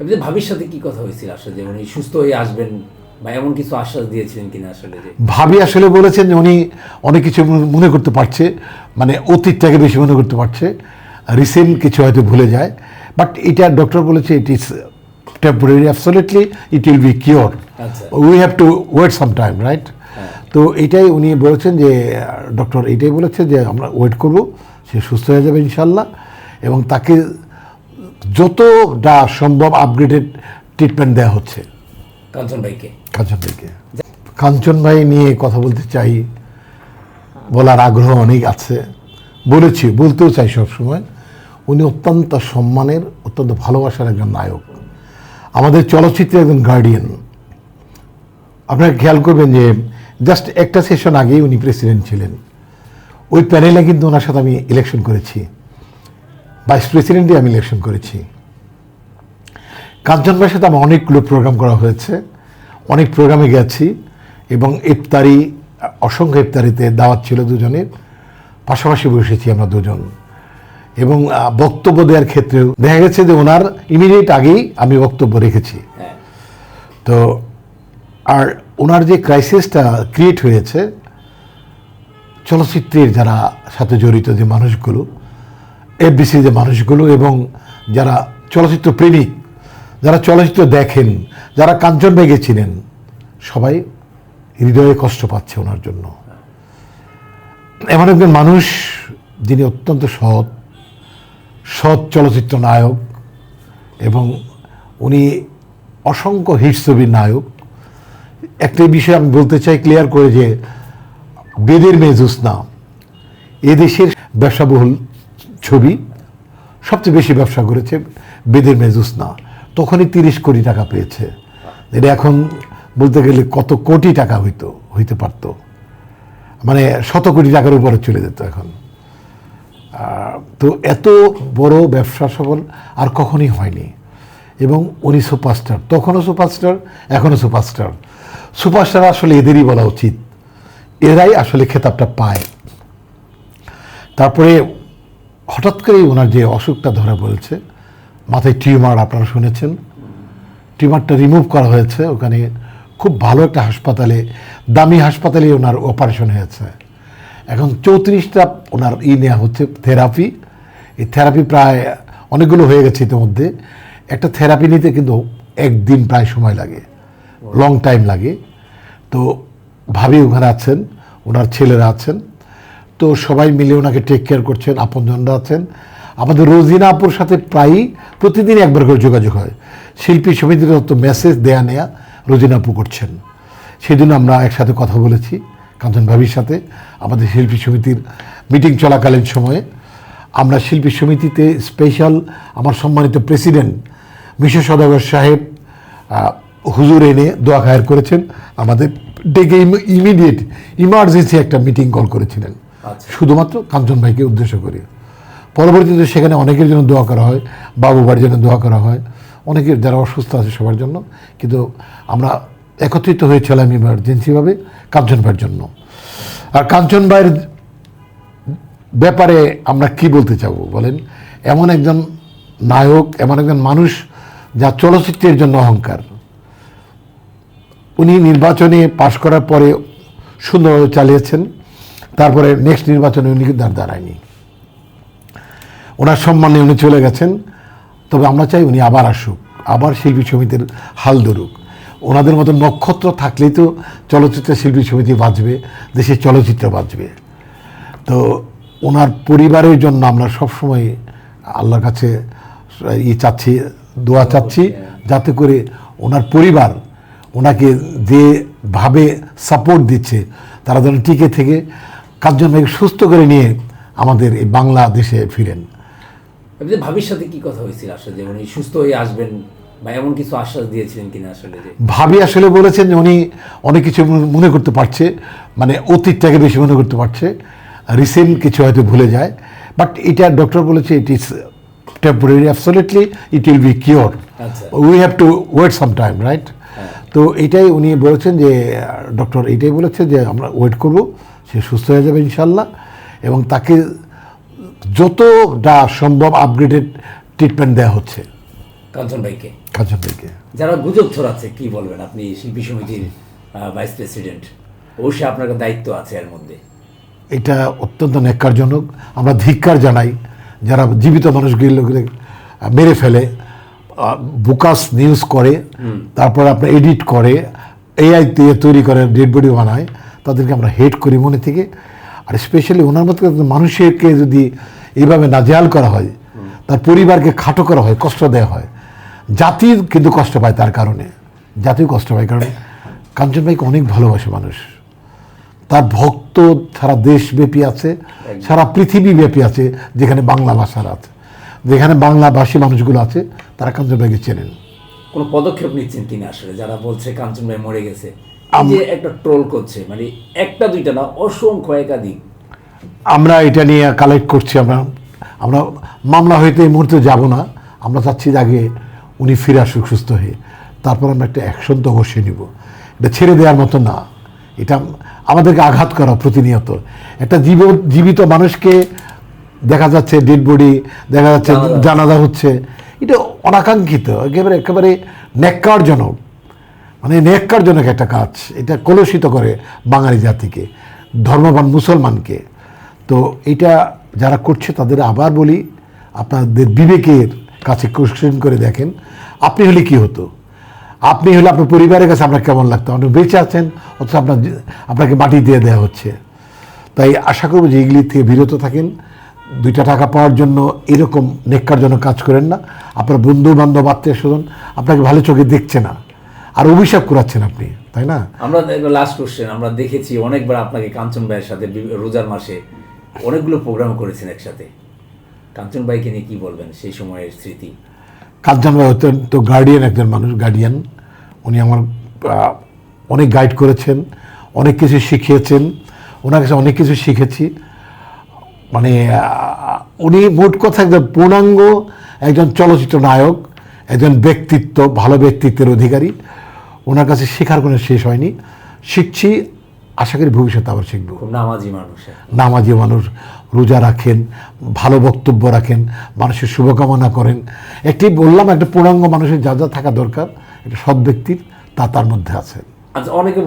এমনি ভাবির সাথে কি কথা হয়েছিল আসলে যে উনি সুস্থ হয়ে আসবেন বা এমন কিছু আশ্বাস দিয়েছিলেন কিনা আসলে যে ভাবি আসলে বলেছেন যে উনি অনেক কিছু মনে- করতে পারছে মানে অতীতটাকে বেশি মনে করতে পারছে। রিসেন্ট কিছু হয়তো ভুলে যায় বাট এটা ডক্টর বলেছে it is temporary absolutely it will be cure. We have to wait some time right তো এটাই উনি বলেছেন যে ডক্টর এটাই বলেছে যে আমরা ওয়েট করব সে সুস্থ হয়ে যাবে ইনশাল্লাহ। এবং তাকে যতটা সম্ভব আপগ্রেডেড ট্রিটমেন্ট দেওয়া হচ্ছে। কাঞ্চন ভাইকে। কাঞ্চন ভাইকে। কাঞ্চন ভাই নিয়ে কথা বলতে চাই বলার আগ্রহ অনেক আছে। বলেছি বলতেও চাই সবসময় উনি অত্যন্ত সম্মানের অত্যন্ত ভালোবাসার একজন নায়ক। আমাদের চলচ্চিত্রের একজন গার্ডিয়ান আপনারা খেয়াল করবেন যে জাস্ট একটা সেশন আগেই উনি প্রেসিডেন্ট ছিলেন। ওই প্যানেলে কিন্তু ওনার সাথে আমি ইলেকশন করেছি। ভাইস প্রেসিডেন্টই আমি ইলেকশন করেছি। কাঞ্চন ভাইয়ের সাথে আমার অনেকগুলো প্রোগ্রাম করা হয়েছে। অনেক প্রোগ্রামে গেছি এবং ইফতারি অসংখ্য ইফতারিতে দাওয়াত ছিল দুজনের। পাশাপাশি বসেছি আমরা দুজন। এবং বক্তব্য দেওয়ার ক্ষেত্রেও দেখা গেছে যে ওনার ইমিডিয়েট আগেই আমি বক্তব্য রেখেছি। হ্যাঁ। তো আর ওনার যে ক্রাইসিসটা ক্রিয়েট হয়েছে চলচ্চিত্রের যারা সাথে জড়িত যে মানুষগুলো এফবিসি যে মানুষগুলো এবং যারা চলচ্চিত্র প্রেমিক, যারা চলচ্চিত্র দেখেন, যারা কাঞ্চন বেগে ছিলেন, সবাই হৃদয়ে কষ্ট পাচ্ছে ওনার জন্য। এমন একজন মানুষ যিনি অত্যন্ত সৎ সৎ চলচ্চিত্র নায়ক এবং উনি অসংখ্য হিট ছবির নায়ক। একটা বিষয় আমি বলতে চাই ক্লিয়ার করে যে বেদের মেয়ে জোৎস্না এদেশের ব্যবসাবহুল ছবি, সবচেয়ে বেশি ব্যবসা করেছে বেদের মেয়ে জোৎস্না তখনই তিরিশ কোটি টাকা পেয়েছে। এটা এখন বলতে গেলে কত কোটি টাকা হইতো, হইতে পারত। মানে শত কোটি টাকার উপরে চলে যেত এখন। তো এত বড় ব্যবসা সফল আর কখনই হয়নি। এবং উনি সুপারস্টার, তখনও সুপারস্টার, এখনও সুপারস্টার। সুপারস্টার আসলে এদেরই বলা উচিত। এরাই আসলে খেতাবটা পায়। তারপরে হঠাৎ করেই ওনার যে অসুখটা ধরা পড়েছে, মাথায় টিউমার আপনারা শুনেছেন। টিউমারটা রিমুভ করা হয়েছে, ওখানে খুব ভালো একটা হাসপাতালে, দামি হাসপাতালে ওনার অপারেশন হয়েছে। এখন চৌত্রিশটা ওনার ই নেওয়া হচ্ছে, থেরাপি। এই থেরাপি প্রায় অনেকগুলো হয়ে গেছে ইতিমধ্যে। একটা থেরাপি নিতে কিন্তু একদিন প্রায় সময় লাগে লং টাইম লাগে। তো ভাবি ওখানে আছেন, ওনার ছেলেরা আছেন। তো সবাই মিলে ওনাকে টেক কেয়ার করছেন, আপনজনরা আছেন। আমাদের রোজিনা আপুর সাথে প্রায়ই প্রতিদিন একবার করে যোগাযোগ হয়। শিল্পী সমিতির তো মেসেজ দেয়া নেয়া রোজিনা আপু করছেন। সেদিন আমরা একসাথে কথা বলেছি কাঞ্চন ভাবির সাথে। আমাদের শিল্পী সমিতির মিটিং চলাকালীন সময়ে আমরা শিল্পী সমিতিতে স্পেশাল আমার সম্মানিত প্রেসিডেন্ট মিশর সদাগর সাহেব হুজুর এনে দোয়া খায়ের করেছেন। আমাদের ডেকে ইমিডিয়েট ইমার্জেন্সি একটা মিটিং কল করেছিলেন। শুধুমাত্র কাঞ্চন ভাইকে উদ্দেশ্য করে। পরবর্তীতে সেখানে অনেকের জন্য দোয়া করা হয়, বাবু বাড়ির জন্য দোয়া করা হয়। অনেকের যারা অসুস্থ আছে সবার জন্য। কিন্তু আমরা একত্রিত হয়েছিলাম ইমার্জেন্সিভাবে কাঞ্চন ভাইয়ের জন্য। আর কাঞ্চন ভাইয়ের ব্যাপারে আমরা কি বলতে চাবো বলেন? এমন একজন নায়ক, এমন একজন মানুষ যা চলচ্চিত্রের জন্য অহংকার। উনি নির্বাচনে পাশ করার পরে সুন্দরভাবে চালিয়েছেন। তারপরে নেক্সট নির্বাচনে উনি কিন্তু আর দাঁড়ায়নি। ওনার সম্মানে উনি চলে গেছেন। তবে আমরা চাই উনি আবার আসুক, আবার শিল্পী সমিতির হাল ধরুক। ওনাদের মতো নক্ষত্র থাকলেই তো চলচ্চিত্র শিল্পী সমিতি বাঁচবে, দেশের চলচ্চিত্র বাঁচবে। তো ওনার পরিবারের জন্য আমরা সবসময় আল্লাহর কাছে ই চাচ্ছি, দোয়া চাচ্ছি, যাতে করে ওনার পরিবার ওনাকে যেভাবে সাপোর্ট দিচ্ছে, তারা যেন টিকে থেকে কার্জন ভাইকে সুস্থ করে নিয়ে আমাদের এই বাংলাদেশে ফিরেন। ভাবির সাথে কি কথা হয়েছিল আসলে যে উনি সুস্থ হয়ে আসবেন বা এমন কিছু আশ্বাস দিয়েছিলেন কিনা আসলে ভাবি আসলে বলেছেন যে উনি অনেক কিছু মনে- করতে পারছে মানে অতীতটাকে বেশি মনে করতে পারছে। রিসেন্ট কিছু হয়তো ভুলে যায় বাট এটা ডক্টর বলেছে it is temporary absolutely it will be cure. We have to wait some time right তো এটাই উনি বলেছেন যে ডক্টর এটাই বলেছে যে আমরা ওয়েট করব। সে সুস্থ হয়ে যাবে ইনশাল্লাহ। এবং তাকে যতটা সম্ভব আপগ্রেডেড ট্রিটমেন্ট দেওয়া হচ্ছে। কাঞ্চন ভাইকে। কাঞ্চন ভাইকে। যারা গুজব ছড়াচ্ছে কি বলবেন আপনি? শিল্পী সমিতির ভাইস প্রেসিডেন্ট অবশ্যই আপনার দায়িত্ব আছে এর মধ্যে। এটা অত্যন্ত ন্যাক্কারজনক। আমরা ধিক্কার জানাই যারা জীবিত মানুষগুলোকে মেরে ফেলে বুকাস নিউজ করে তারপর আপনার এডিট করে এআই দিয়ে তৈরি করে ডেড বডি বানায়। তাদেরকে আমরা হেট করি মনে থেকে। আর স্পেশালি ওনার মতো মানুষকে যদি এইভাবে নাজেহাল করা হয় তার পরিবারকে খাটো করা হয় কষ্ট দেওয়া হয় জাতি কিন্তু কষ্ট পায় তার কারণে। জাতিও কষ্ট পায় কারণ কাঞ্চন ভাইকে অনেক ভালোবাসে মানুষ। তার ভক্ত সারা দেশব্যাপী আছে সারা পৃথিবী ব্যাপী আছে যেখানে বাংলা ভাষার আছে। যেখানে বাংলাভাষী মানুষগুলো আছে তারা কাঞ্চন ভাইকে চেনেন। কোনো পদক্ষেপ নিচ্ছেন তিনি আসলে? যারা বলছে কাঞ্চন ভাই মরে গেছে যে একটা ট্রোল করছে মানে একটা দুইটা না অসংখ্য একাধিক। আমরা এটা নিয়ে কালেক্ট করছি আমরা আমরা মামলা হইতে এই মুহূর্তে যাব না। আমরা চাচ্ছি যে আগে উনি ফিরে আসুক সুস্থ হয়ে। তারপর আমরা একটা অ্যাকশন তো অবশ্যই নিব। এটা ছেড়ে দেওয়ার মতো না। এটা আমাদেরকে আঘাত করা প্রতিনিয়ত। একটা জীব জীবিত মানুষকে দেখা যাচ্ছে ডেড বডি দেখা যাচ্ছে জানাজা। জানাজা হচ্ছে। এটা অনাকাঙ্ক্ষিত একেবারে একেবারে ন্যাক্কারজনক। মানে ন্যাক্কারজনক একটা কাজ। এটা কলুষিত করে বাঙালি জাতিকে, ধর্মবান মুসলমানকে। তো এটা যারা করছে তাদের আবার বলি, আপনাদের বিবেকের কাছে কোশ্চেন করে দেখেন, আপনি হলে কি হতো? আপনি হলে আপনার পরিবারের কাছে আপনার কেমন লাগতো? আপনি বেঁচে আছেন, অথচ আপনার আপনাকে মাটি দিয়ে দেওয়া হচ্ছে। তাই আশা করব যে এগুলি থেকে বিরত থাকেন। দুইটা টাকা পাওয়ার জন্য এরকম নেককার জন্য কাজ করেন না। আপনার বন্ধু বান্ধব আত্মীয় স্বজন আপনাকে ভালো চোখে দেখছে না। আর অভিশাপ করাচ্ছেন আপনি তাই না? আমরা লাস্ট কোশ্চেন আমরা দেখেছি অনেকবার আপনাকে কাঞ্চন ভাইয়ের সাথে রোজার মাসে অনেকগুলো প্রোগ্রাম করেছেন একসাথে। কাঞ্চন ভাইকে নিয়ে কি বলবেন সেই সময়ের স্মৃতি? কাঞ্চন ভাই অত্যন্ত গার্ডিয়ান একজন মানুষ গার্ডিয়ান উনি আমার অনেক গাইড করেছেন অনেক কিছু শিখিয়েছেন। ওনার কাছে অনেক কিছু শিখেছি। মানে উনি মোট কথা একজন পূর্ণাঙ্গ একজন চলচ্চিত্র নায়ক একজন ব্যক্তিত্ব ভালো ব্যক্তিত্বের অধিকারী। ওনার কাছে শেখার কোনো শেষ হয়নি। শিখছি আশা করি ভবিষ্যতে আবার শিখব। খুব নামাজি মানুষ নামাজি মানুষ রোজা রাখেন ভালো বক্তব্য রাখেন মানুষের শুভকামনা করেন। একটি বললাম একটা পূর্ণাঙ্গ মানুষের যা যা থাকা দরকার একটা সৎ ব্যক্তির তা তার মধ্যে আছে। আচ্ছা অনেকে